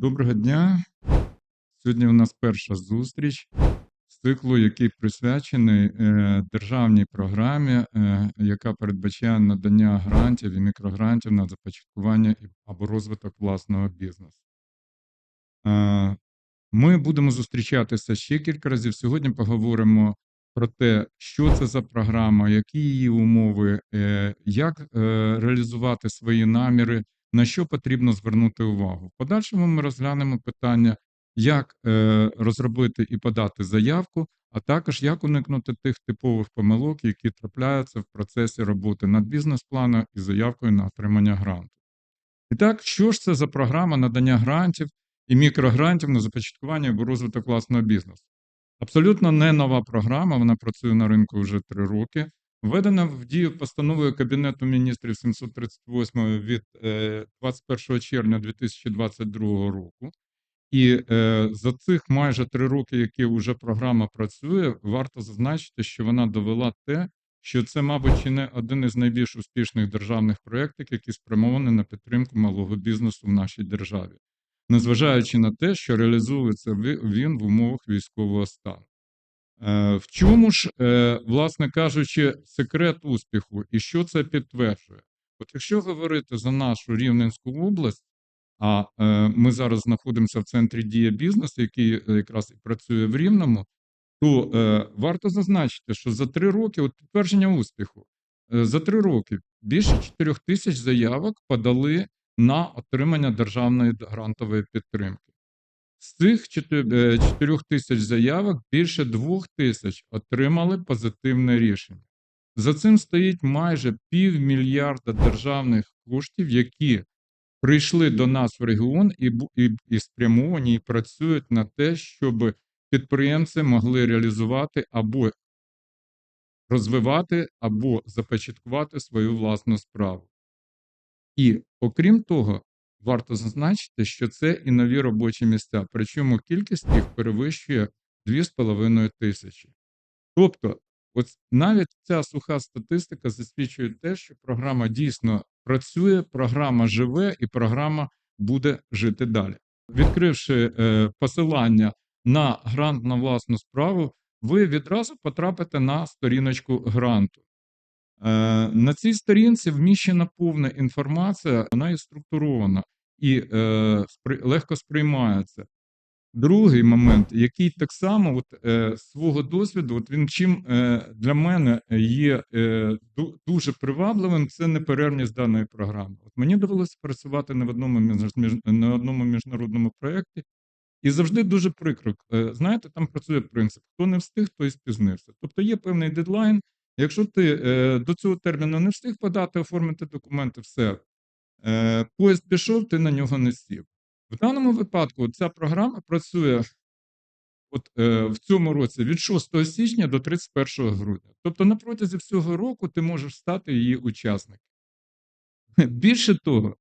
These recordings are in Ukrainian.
Доброго дня. Сьогодні у нас перша зустріч з циклу, який присвячений е, державній програмі, е, яка передбачає надання грантів і мікрогрантів на започаткування або розвиток власного бізнесу. Е, Ми будемо зустрічатися ще кілька разів. Сьогодні поговоримо про те, що це за програма, які її умови, як реалізувати свої наміри, на що потрібно звернути увагу. В подальшому ми розглянемо питання, як е, розробити і подати заявку, а також як уникнути тих типових помилок, які трапляються в процесі роботи над бізнес-планом і заявкою на отримання гранту. І так, що ж це за програма надання грантів і мікрогрантів на започаткування або розвиток власного бізнесу? Абсолютно не нова програма, вона працює на ринку вже три роки. Введена в дію постановою Кабінету міністрів 738 від е, 21 червня 2022 року. І е, за цих майже три роки, які вже програма працює, варто зазначити, що вона довела те, що це, мабуть, чи не один із найбільш успішних державних проєктів, які спрямовані на підтримку малого бізнесу в нашій державі, незважаючи на те, що реалізується він в умовах військового стану. Е, В чому ж, е, власне кажучи, секрет успіху і що це підтверджує? От якщо говорити за нашу Рівненську область, а е, ми зараз знаходимося в центрі дія бізнесу, який якраз і працює в Рівному, то варто зазначити, що за три роки, от підтвердження успіху, за три роки більше 4 тисяч заявок подали на отримання державної грантової підтримки. З цих 4 тисяч заявок більше 2 тисяч отримали позитивне рішення. За цим стоїть майже півмільярда державних коштів, які прийшли до нас в регіон і, і, і спрямовані і працюють на те, щоб підприємці могли реалізувати або розвивати, або започаткувати свою власну справу. І окрім того, варто зазначити, що це і нові робочі місця, причому кількість їх перевищує 2,5 тисячі. Тобто, от навіть ця суха статистика засвідчує те, що програма дійсно працює, програма живе і програма буде жити далі. Відкривши е, посилання на грант на власну справу, ви відразу потрапите на сторіночку гранту. Е, На цій сторінці вміщена повна інформація, вона і структурована і е, легко сприймається. Другий момент, який так само от, е, свого досвіду, от він чим е, для мене є е, дуже привабливим, це неперервність даної програми. От мені довелося працювати в одному на одному міжнародному проєкті, і завжди дуже прикро. Е, Знаєте, там працює принцип: хто не встиг, той спізнився. Тобто є певний дедлайн. Якщо ти е, до цього терміну не встиг подати, оформити документи, все. Е, поїзд пішов, ти на нього не сів. В даному випадку ця програма працює от, е, в цьому році від 6 січня до 31 грудня. Тобто на протязі всього року ти можеш стати її учасником. Більше того,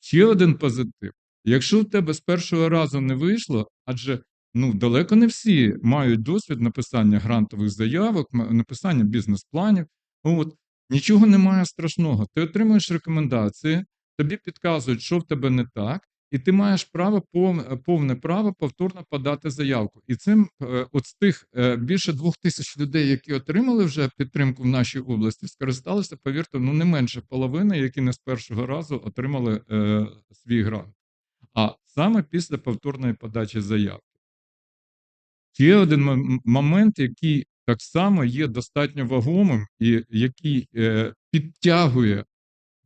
ще один позитив. Якщо в тебе з першого разу не вийшло, адже ну, далеко не всі мають досвід написання грантових заявок, написання бізнес-планів. От, нічого немає страшного. Ти отримуєш рекомендації, тобі підказують, що в тебе не так, і ти маєш право повне, право повторно подати заявку. І цим, е, от з тих е, більше двох тисяч людей, які отримали вже підтримку в нашій області, скористалися, повірте, ну не менше половини, які не з першого разу отримали е, свій грант. А саме після повторної подачі заявки. Ще один момент, який так само є достатньо вагомим і який е, підтягує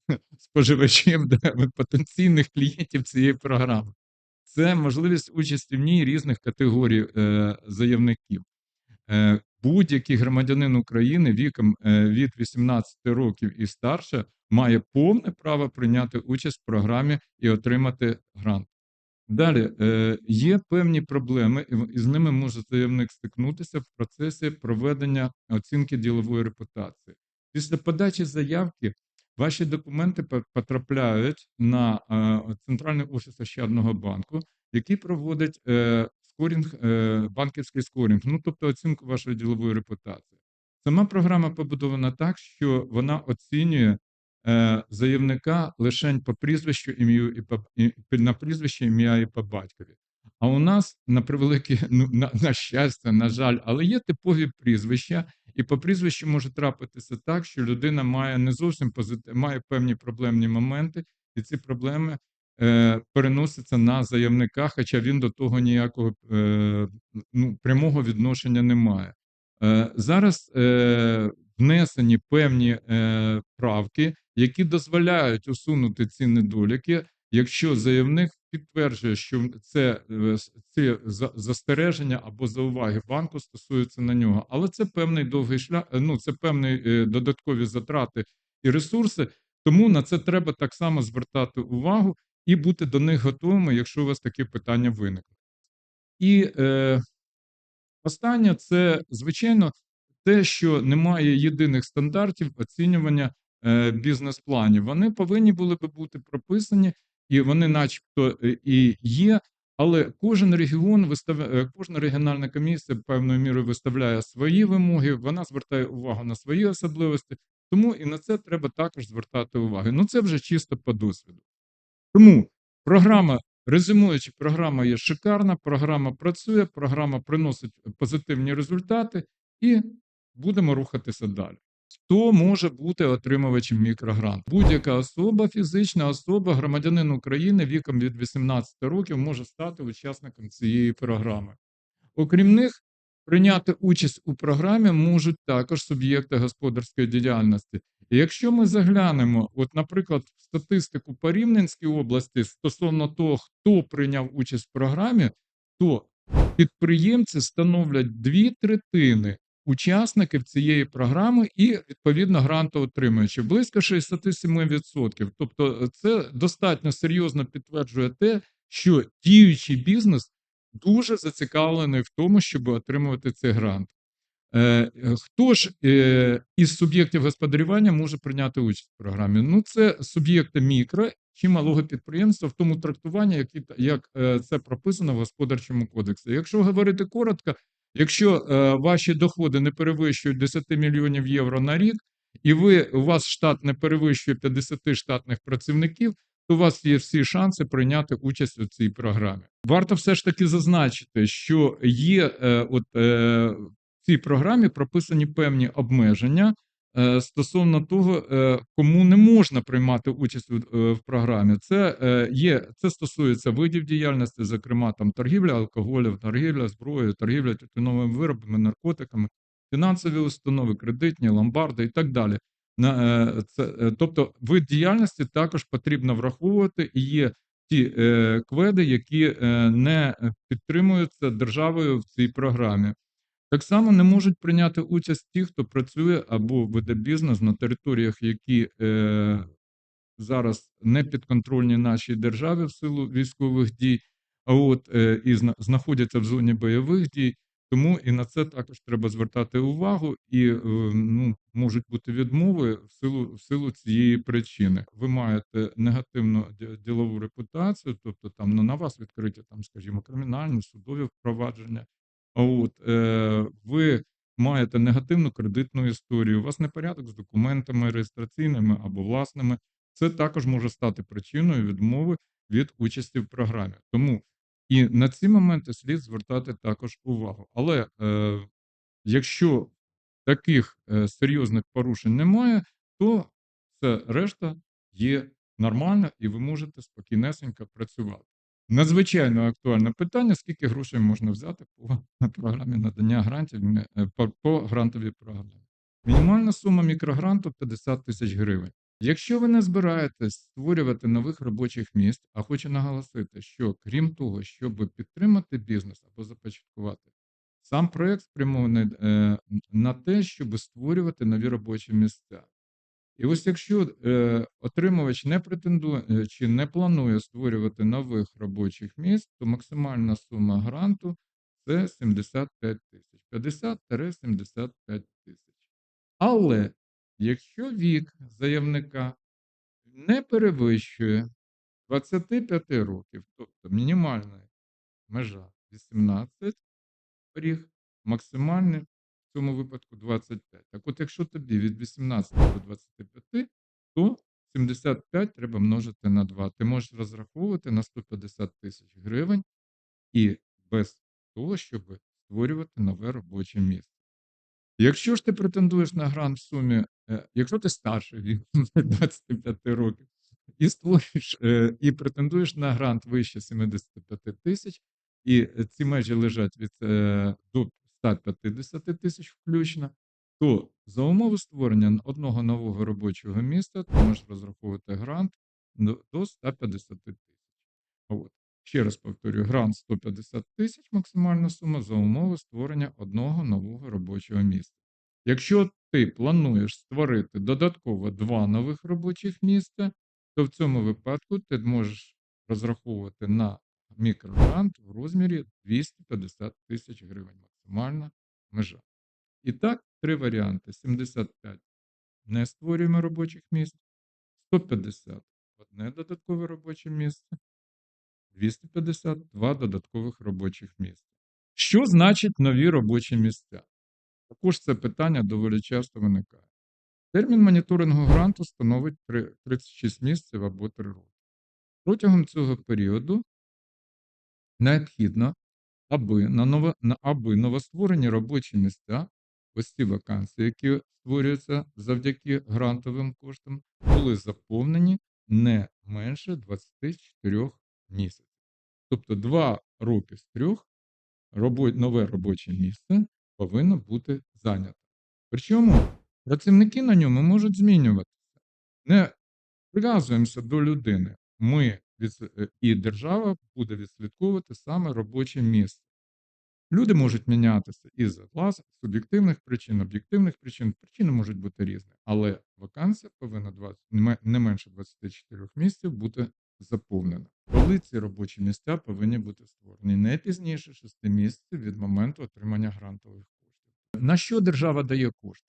споживачів да, потенційних клієнтів цієї програми. Це можливість участі в ній різних категорій е, заявників. Е, будь-який громадянин України віком е, від 18 років і старше має повне право прийняти участь в програмі і отримати грант. Далі е, є певні проблеми, і з ними може заявник стикнутися в процесі проведення оцінки ділової репутації. Після подачі заявки ваші документи потрапляють на е, центральний офіс Ощадного банку, який проводить е, скорінг, банківський скорінг, ну тобто оцінку вашої ділової репутації. Сама програма побудована так, що вона оцінює заявника лишень по прізвищу, ім'ю і по на прізвище, ім'я і по батькові. А у нас на превелике, ну на, на щастя, на жаль, але є типові прізвища, і по прізвищу може трапитися так, що людина має не зовсім позитив, має певні проблемні моменти, і ці проблеми е, переносяться на заявника, хоча він до того ніякого е, ну, прямого відношення не має. Е, зараз е, внесені певні е, правки, які дозволяють усунути ці недоліки, якщо заявник підтверджує, що це, е, ці застереження або зауваги банку стосуються на нього. Але це певний довгий шлях, е, ну це певні е, додаткові затрати і ресурси. Тому на це треба так само звертати увагу і бути до них готовими, якщо у вас такі питання виникнуть. І е, останнє це, звичайно, те, що немає єдиних стандартів оцінювання бізнес-планів. Вони повинні були би бути прописані, і вони, начебто, е, і є. Але кожен регіон виставляє, кожна регіональна комісія певною мірою виставляє свої вимоги, вона звертає увагу на свої особливості, тому і на це треба також звертати увагу. Ну це вже чисто по досвіду. Тому програма, резюмуючи, програма є шикарна, програма працює, програма приносить позитивні результати, і будемо рухатися далі. Хто може бути отримувачем мікрогранту? Будь-яка особа, фізична особа, громадянин України віком від 18 років може стати учасником цієї програми. Окрім них, прийняти участь у програмі можуть також суб'єкти господарської діяльності. І якщо ми заглянемо, от, наприклад, в статистику по Рівненській області стосовно того, хто прийняв участь в програмі, то підприємці становлять дві третини учасників цієї програми і відповідно грантоотримувачів близько 67%. Тобто, це достатньо серйозно підтверджує те, що діючий бізнес дуже зацікавлений в тому, щоб отримувати цей грант. Е, Хто ж е, із суб'єктів господарювання може прийняти участь в програмі? Ну, це суб'єкти мікро чи малого підприємства в тому трактуванні, як е, це прописано в господарчому кодексі. Якщо говорити коротко, якщо е, ваші доходи не перевищують 10 мільйонів євро на рік, і ви у вас штат не перевищує 50 штатних працівників, то у вас є всі шанси прийняти участь у цій програмі. Варто все ж таки зазначити, що є е, от е, в цій програмі прописані певні обмеження стосовно того, е, кому не можна приймати участь е, в програмі. Це е, є це стосується видів діяльності, зокрема там торгівля алкоголем, торгівля зброєю, торгівля тютюновими виробами, наркотиками, фінансові установи, кредитні, ломбарди і так далі. Е, е, тобто вид діяльності також потрібно враховувати і є ті е, кведи, які е, не підтримуються державою в цій програмі. Так само не можуть прийняти участь ті, хто працює або веде бізнес на територіях, які е, зараз не підконтрольні нашій державі в силу військових дій, а от е, і зна- знаходяться в зоні бойових дій. Тому і на це також треба звертати увагу, і е, ну, можуть бути відмови в силу, в силу цієї причини. Ви маєте негативну ділову репутацію, тобто там ну, на вас відкриті там, скажімо, кримінальні судові впровадження. А от е, ви маєте негативну кредитну історію, у вас непорядок з документами реєстраційними або власними. Це також може стати причиною відмови від участі в програмі. Тому і на ці моменти слід звертати також увагу. Але е, якщо таких е, серйозних порушень немає, то це решта є нормально, і ви можете спокійнесенько працювати. Надзвичайно актуальне питання: скільки грошей можна взяти по програмі надання грантів е, по, по грантовій програмі. Мінімальна сума мікрогранту 50 тисяч гривень. Якщо ви не збираєтесь створювати нових робочих місць, а хочу наголосити, що крім того, щоб підтримати бізнес або започаткувати, сам проект спрямований е, на те, щоб створювати нові робочі місця. І ось якщо е, отримувач не претендує е, чи не планує створювати нових робочих місць, то максимальна сума гранту це 75 тисяч, 50-75 тисяч. Але якщо вік заявника не перевищує 25 років, тобто мінімальна межа 18 рік, максимальний в цьому випадку 25. Так от, якщо тобі від 18 до 25, то 75 треба множити на 2. Ти можеш розраховувати на 150 тисяч гривень і без того, щоб створювати нове робоче місце. Якщо ж ти претендуєш на грант в сумі, е, якщо ти старший від 25 років і створюєш е, і претендуєш на грант вище 75 тисяч, і ці межі лежать від е, до 150 тисяч включно, то за умови створення одного нового робочого місця ти можеш розраховувати грант до до 150 тисяч. Ще раз повторюю, грант 150 тисяч максимальна сума за умови створення одного нового робочого місця. Якщо ти плануєш створити додатково два нових робочих місця, то в цьому випадку ти можеш розраховувати на мікрогрант в розмірі 250 тисяч гривень максимальна межа. І так, три варіанти: 75 не створюємо робочих місць, 150 одне додаткове робоче місце, 250 два додаткових робочих місця. Що значить нові робочі місця? Також це питання доволі часто виникає. Термін моніторингу гранту становить 36 місяців або 3 роки. Протягом цього періоду необхідно, аби на ново, на, аби новостворені робочі місця, ось ці вакансії, які створюються завдяки грантовим коштам, були заповнені не менше 24 місяців. Тобто 2 роки з 3 робо, нове робоче місце повинно бути зайнято. Причому працівники на ньому можуть змінюватися. Не прив'язуємося до людини. Ми і держава буде відслідковувати саме робоче місце. Люди можуть мінятися із власних суб'єктивних причин, об'єктивних причин. Причини можуть бути різні, але вакансія повинна 20, не менше 24 місяців бути заповнена. Коли ці робочі місця повинні бути створені не пізніше 6 місяців від моменту отримання грантових коштів. На що держава дає кошти?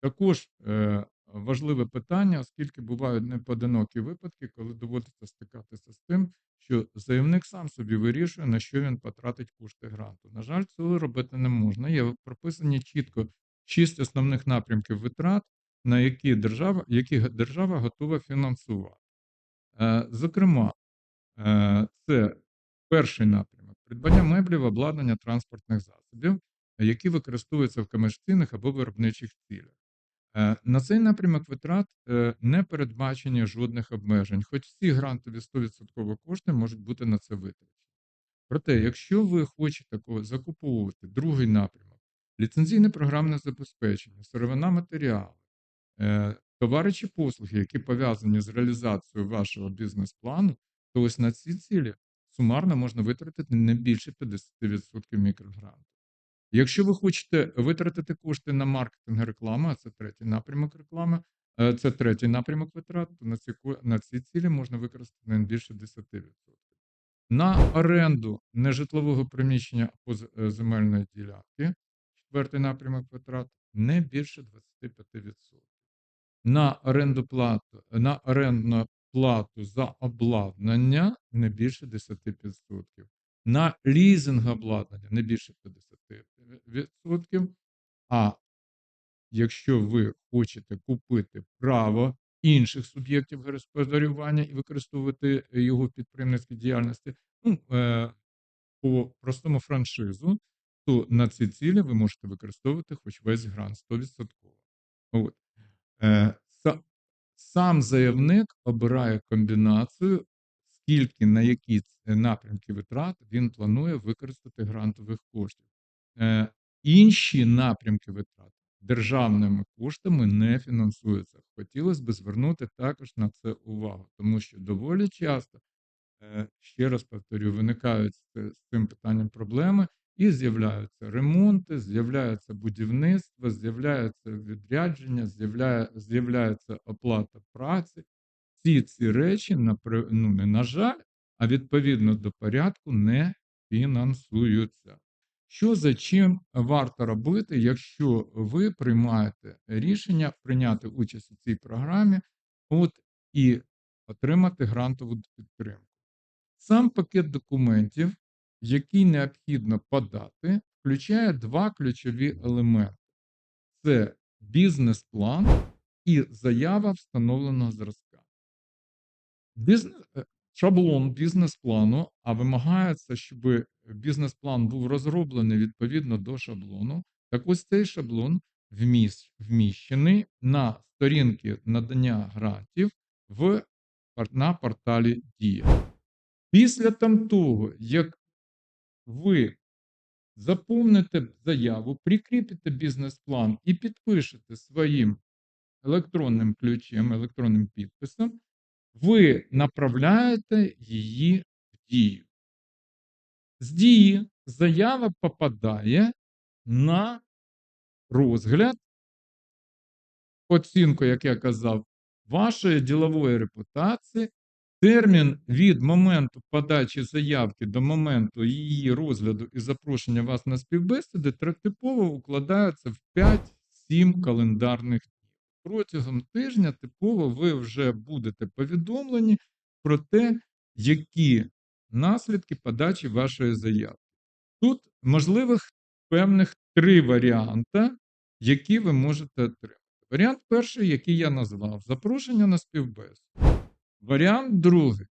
Також е, важливе питання, оскільки бувають непоодинокі випадки, коли доводиться стикатися з тим, що заявник сам собі вирішує, на що він потратить кошти гранту. На жаль, цього робити не можна. Є прописані чітко шість основних напрямків витрат, на які держава, які держава готова фінансувати. Е, зокрема, е, це перший напрямок придбання меблів, обладнання транспортних засобів, які використовуються в комерційних або виробничих цілях. Е, на цей напрямок витрат не передбачені жодних обмежень, хоч всі грантові 100% кошти можуть бути на це витрачені. Проте, якщо ви хочете закуповувати другий напрямок, ліцензійне програмне забезпечення, сировина матеріали, товари чи послуги, які пов'язані з реалізацією вашого бізнес-плану, то ось на ці цілі сумарно можна витратити не більше 50% мікрогранту. Якщо ви хочете витратити кошти на маркетинг і а це третій напрямок реклами, е, це третій напрямок витрат, то на ці, на ці цілі можна використати не більше 10%. На оренду нежитлового приміщення або е, земельної ділянки, четвертий напрямок витрат, не більше 25% на оренду плату, на орендну плату за обладнання не більше 10%, на лізинг обладнання не більше 50%. А якщо ви хочете купити право інших суб'єктів господарювання і використовувати його в підприємницькій діяльності, ну, е, по простому франшизу, то на ці цілі ви можете використовувати хоч весь грант 100%. От. Е, сам заявник обирає комбінацію, скільки на які напрямки витрат він планує використати грантових коштів. Е, інші напрямки витрат державними коштами не фінансуються. Хотілося б звернути також на це увагу, тому що доволі часто, е, ще раз повторю, виникають з цим питанням проблеми, і з'являються ремонти, з'являється будівництво, з'являється відрядження, з'являється оплата праці. Всі ці речі, ну не на жаль, а відповідно до порядку не фінансуються. Що за чим варто робити, якщо ви приймаєте рішення прийняти участь у цій програмі от, і отримати грантову підтримку? Сам пакет документів який необхідно подати, включає два ключові елементи: це бізнес-план і заява встановленого зразка. Шаблон бізнес-плану, а вимагається, щоби бізнес-план був розроблений відповідно до шаблону. Так ось цей шаблон вміщений на сторінки надання грантів в на порталі Дія. Після того, як ви заповните заяву, прикріпите бізнес-план і підпишете своїм електронним ключем, електронним підписом, ви направляєте її в Дію. З Дії заява попадає на розгляд оцінку, як я казав, вашої ділової репутації. Термін від моменту подачі заявки до моменту її розгляду і запрошення вас на співбесіди типово укладається в 5-7 календарних. Протягом тижня типово ви вже будете повідомлені про те, які наслідки подачі вашої заявки. Тут можливих певних 3 варіанти, які ви можете отримати. Варіант перший, який я назвав запрошення на співбесіду. Варіант другий.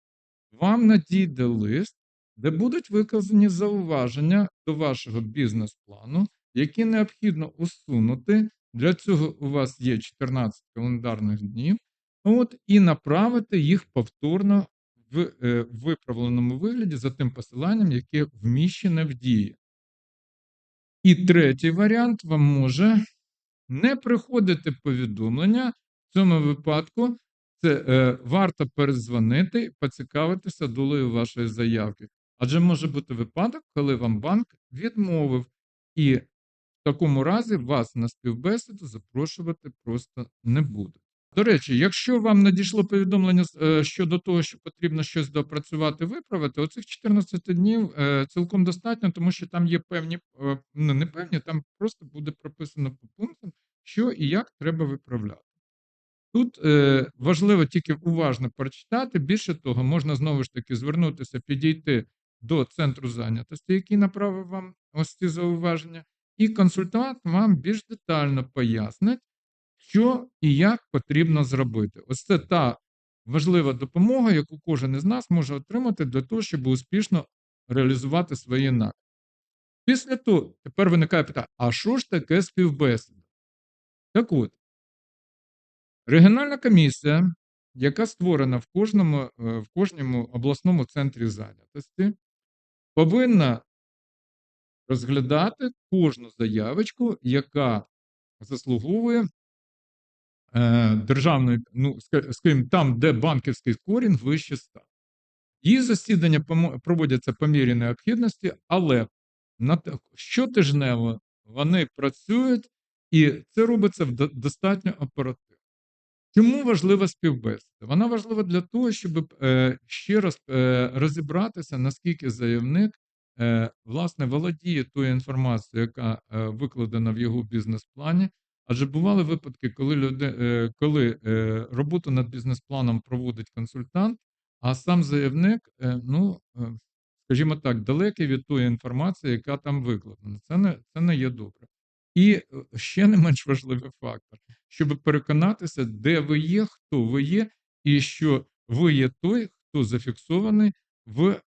Вам надійде лист, де будуть виказані зауваження до вашого бізнес-плану, які необхідно усунути. Для цього у вас є 14 календарних днів. От, і направити їх повторно в е, виправленому вигляді за тим посиланням, яке вміщене в Дії. І третій варіант вам може не приходити повідомлення. В цьому випадку це е, варто передзвонити і поцікавитися долею вашої заявки. Адже може бути випадок, коли вам банк відмовив, і такому разі вас на співбесіду запрошувати просто не буде. До речі, якщо вам надійшло повідомлення е, щодо того, що потрібно щось допрацювати, виправити, оцих 14 днів е, цілком достатньо, тому що там є певні, е, ну не певні, там просто буде прописано по пунктам, що і як треба виправляти. Тут е, важливо тільки уважно прочитати. Більше того, можна знову ж таки звернутися, підійти до центру зайнятості, який направив вам ось ці зауваження, і консультант вам більш детально пояснить, що і як потрібно зробити. Ось це та важлива допомога, яку кожен із нас може отримати для того, щоб успішно реалізувати свої наміри. Після того, тепер виникає питання: а що ж таке співбесіда? Так от. Регіональна комісія, яка створена в кожному е, в кожному обласному центрі зайнятості, повинна розглядати кожну заявочку, яка заслуговує е, державної, ну, скажімо, там, де банківський корінь вище 100. Її засідання проводяться по мірі необхідності, але щотижнево вони працюють, і це робиться достатньо оперативно. Чому важлива співбесіда? Вона важлива для того, щоб е, ще раз е, розібратися, наскільки заявник е, власне володіє тою інформацією, яка е, викладена в його бізнес-плані. Адже бували випадки, коли люди, е, коли роботу над бізнес-планом проводить консультант, а сам заявник, ну скажімо так, далекий від тої інформації, яка там викладена. Це не, Це не є добре. І ще не менш важливий фактор, щоб переконатися, де ви є, хто ви є, і що ви є той, хто зафіксований в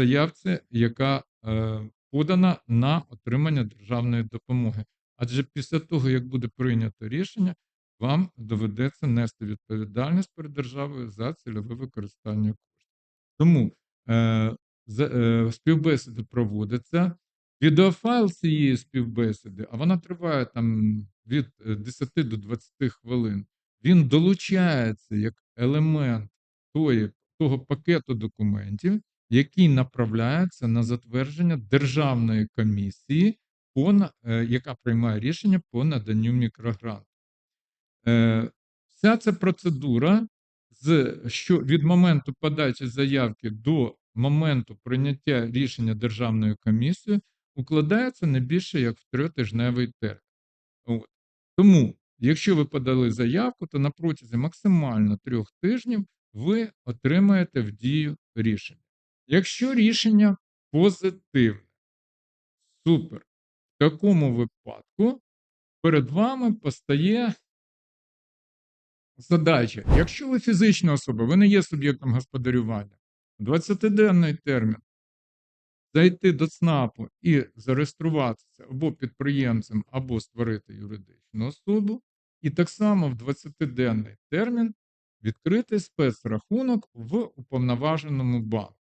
заявці, яка е, подана на отримання державної допомоги. Адже після того, як буде прийнято рішення, вам доведеться нести відповідальність перед державою за цільове використання коштів. Тому е, за, е, співбесіди проводяться. Відеофайл цієї співбесіди, а вона триває там від 10 е, до 20 хвилин. Він долучається як елемент тої, того пакету документів, який направляється на затвердження державної комісії, по, е, яка приймає рішення по наданню мікрогранту. Е, вся ця процедура з що від моменту подачі заявки до моменту прийняття рішення державною комісією укладається не більше як в трьотижневий термін. Тому, якщо ви подали заявку, то на протязі максимально трьох тижнів ви отримаєте в дію рішення. Якщо рішення позитивне, супер. В такому випадку перед вами постає Задача. Якщо ви фізична особа, ви не є суб'єктом господарювання, 20-денний термін зайти до ЦНАПу і зареєструватися або підприємцем, або створити юридичну особу, і так само в 20-денний термін відкрити спецрахунок в уповноваженому банку.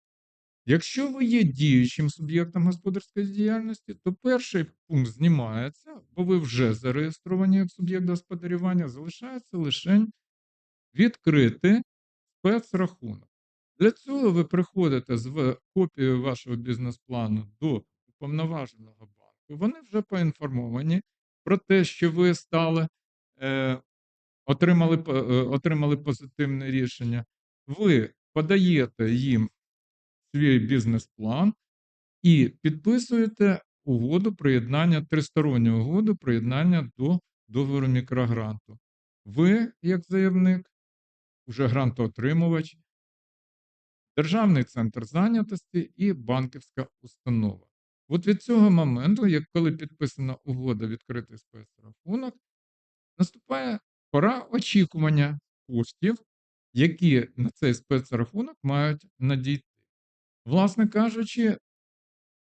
Якщо ви є діючим суб'єктом господарської діяльності, то перший пункт знімається, бо ви вже зареєстровані як суб'єкт господарювання, залишається лише відкрити спецрахунок. Для цього ви приходите з копією вашого бізнес-плану до уповноваженого банку. Вони вже поінформовані про те, що ви стали, е, отримали, е, отримали позитивне рішення. Ви подаєте їм свій бізнес-план і підписуєте угоду приєднання, тристоронню угоду приєднання до договору мікрогранту. Ви, як заявник, уже грантоотримувач, Державний центр зайнятості і банківська установа. От від цього моменту, як коли підписана угода відкритий спецрахунок, наступає пора очікування коштів, які на цей спецрахунок мають надійти. Власне кажучи,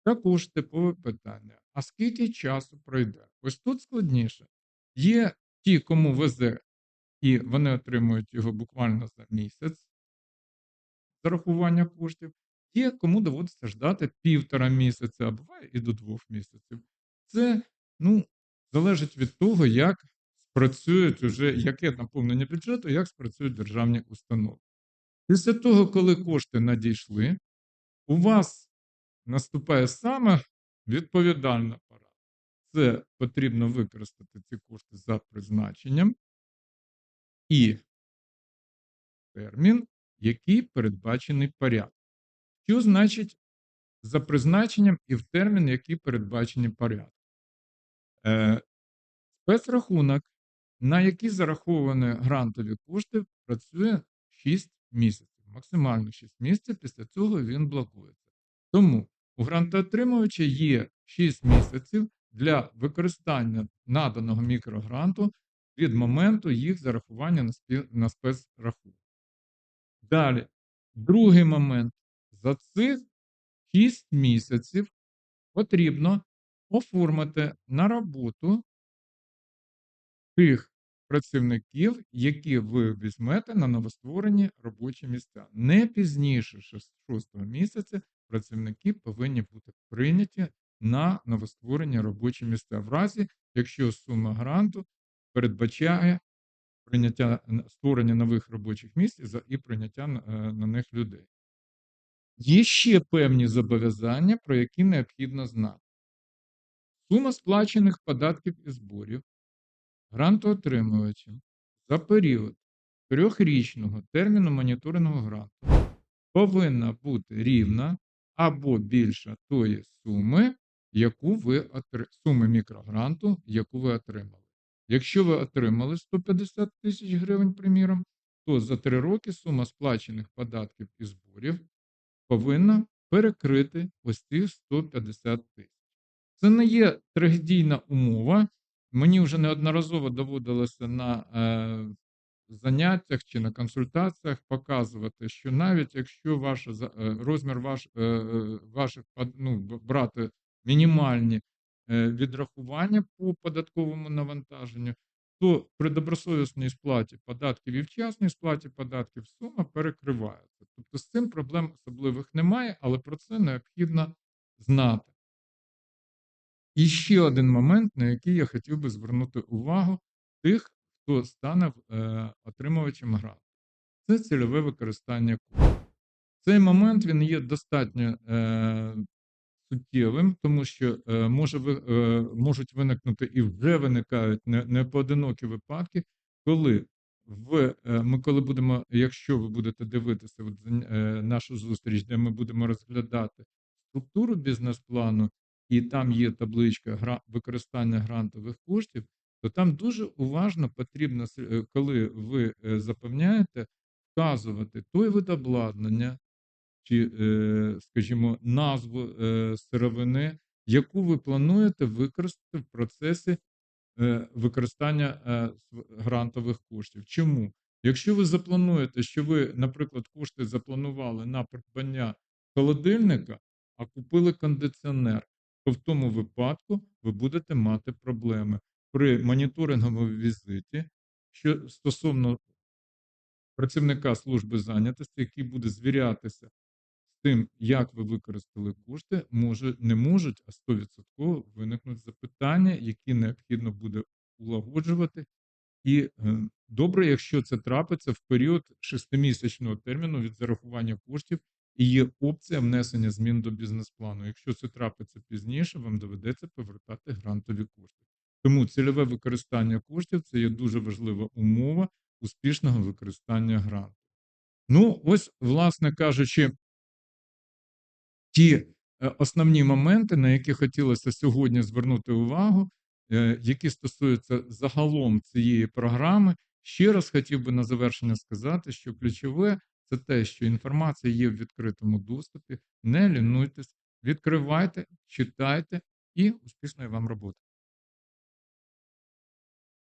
також типове питання: а скільки часу пройде? Ось тут складніше. Є ті, кому везе, і вони отримують його буквально за місяць зарахування коштів, є кому доводиться ждати півтора місяця, а буває і до двох місяців. Це ну, залежить від того, як спрацюють уже, яке наповнення бюджету, як спрацюють державні установи. Після того, коли кошти надійшли, у вас наступає саме відповідальна пора. Це потрібно використати ці кошти за призначенням і термін, який передбачений порядок. Що значить за призначенням і в термін, який передбачений порядок? Е, спецрахунок, на який зараховані грантові кошти, працює 6 місяців, максимально 6 місяців, після цього він блокується. Тому у грантоотримувача є 6 місяців для використання наданого мікрогранту від моменту їх зарахування на, спі- на спецрахунок. Далі, другий момент. За цих 6 місяців потрібно оформити на роботу тих працівників, які ви візьмете на новостворені робочі місця. Не пізніше 6 місяця працівники повинні бути прийняті на новостворені робочі місця, в разі, якщо сума гранту передбачає прийняття створення нових робочих місць і прийняття е, на них людей. Є ще певні зобов'язання, про які необхідно знати. Сума сплачених податків і зборів грантоотримувачем за період трьохрічного терміну моніторингу гранту повинна бути рівна або більша тої суми, яку ви отри... суми мікрогранту, яку ви отримали. Якщо ви отримали 150 тисяч гривень, приміром, то за три роки сума сплачених податків і зборів повинна перекрити ось ці 150 тисяч. Це не є трагедійна умова. Мені вже неодноразово доводилося на е, заняттях чи на консультаціях показувати, що навіть якщо ваша, за- е, розмір ваш, е, ваших ну, брати мінімальні е, відрахування по податковому навантаженню, то при добросовісній сплаті податків і вчасній сплаті податків сума перекривається. Тобто з цим проблем особливих немає, але про це необхідно знати. І ще один момент, на який я хотів би звернути увагу тих, хто стане е, отримувачем гранту. Це цільове використання коштів. Цей момент він є достатньо е, суттєвим, тому що е, може, е, можуть виникнути і вже виникають не, непоодинокі випадки, коли в, е, ми коли будемо, якщо ви будете дивитися от, е, нашу зустріч, де ми будемо розглядати структуру бізнес-плану, і там є табличка використання грантових коштів, то там дуже уважно потрібно, е, коли ви е, запевняєте, вказувати той вид обладнання, чи, е, скажімо, назву сировини, яку ви плануєте використати в процесі використання грантових коштів. Чому? Якщо ви заплануєте, що ви, наприклад, кошти запланували на придбання холодильника, а купили кондиціонер, то в тому випадку ви будете мати проблеми. При моніторинговому візиті, що стосовно працівника служби зайнятості, який буде звірятися з тим, як ви використали кошти, може не можуть, а 100% виникнуть запитання, які необхідно буде улагоджувати. І, е, добре, якщо це трапиться в період шестимісячного терміну від зарахування коштів і є опція внесення змін до бізнес-плану. Якщо це трапиться пізніше, вам доведеться повертати грантові кошти. Тому цільове використання коштів це є дуже важлива умова успішного використання гранту. Ну, ось, власне кажучи, ті е, основні моменти, на які хотілося сьогодні звернути увагу, е, які стосуються загалом цієї програми. Ще раз хотів би на завершення сказати, що ключове це те, що інформація є в відкритому доступі. Не лінуйтесь, відкривайте, читайте і успішної вам роботи.